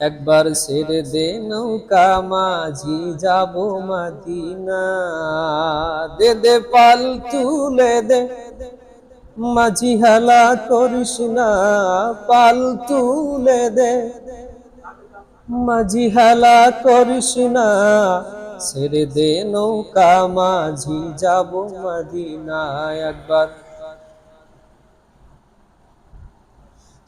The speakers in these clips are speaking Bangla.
একবার ছেড়ে দে নৌকা, মাঝি যাব মদিনা দে দে, পাল তুলে দে, মাঝি হেলা করিস না। পাল তুলে দে, মাঝি হেলা করিস না। ছেড়ে দে নৌকা, মাঝি যাব মদিনা একবার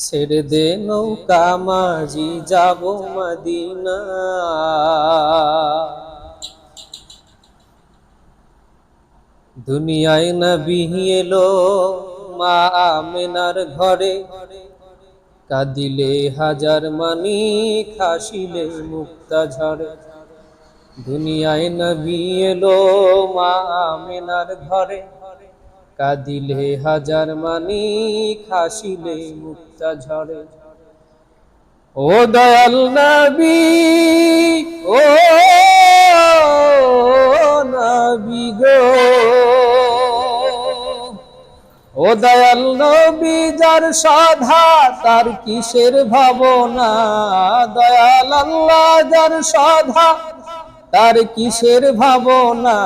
ছেড়ে দে নৌকা মাঝি, যাব মদিনা। দুনিয়ায় নবী এলো মা আমেনার ঘরে। কাঁদিলে হাজার মানি খাসিলে মুক্তা ঝরে দুনিয়ায় নবী এলো মা আমেনার ঘরে। কাঁদিলে হাজার মানি খাসিলে মুক্তা ঝরে। ও দয়াল নবী, ও নবী গো। ও দয়াল নবী, যার সাধা তার কিসের ভাবনা? দয়াল আল্লাহ, যার সাধা তার কিসের ভাবনা?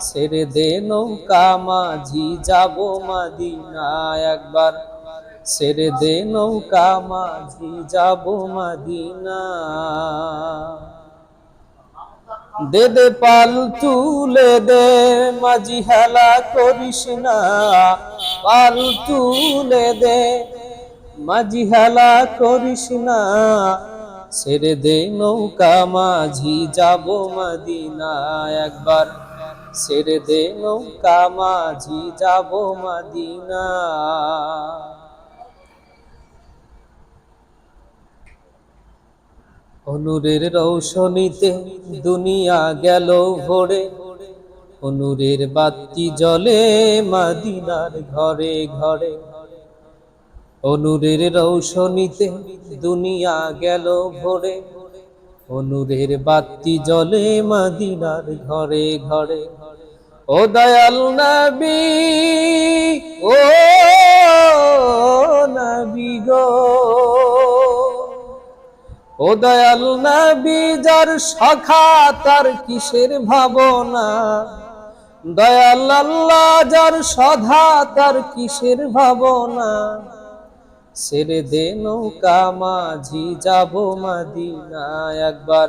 ছেড়ে দে নৌকা, মাঝি যাব মাদিনা একবার। ছেড়ে দে নৌকা, মাঝি যাব মাদিনা দে দে পাল তুলে দে, মাঝি হেলা করিস না। পাল তুলে দে, মাঝি হেলা করিস না। ছেড়ে দে নৌকা, মাঝি যাব মদিনা একবার। ছেড়ে দে নৌকা, মাঝি যাব মদিনা। অনুরের রৌশনীতে দুনিয়া গেল ভরে, অনুরের বাতি জলে মাদিনার ঘরে ঘরে। অনুরের রৌশনীতে দুনিয়া গেল ভরে, অনুরের বাতি জলে মাদিনার ঘরে ঘরে। ও দয়াল নবী, ও নবী গো। ও দয়াল নবী, যার সখা তার কিসের ভাবনা? দয়াল আল্লাহ, যার সধা তার কিসের ভাবনা? ছেড়ে দে নৌকা, মাঝি, যাব মদিনা একবার।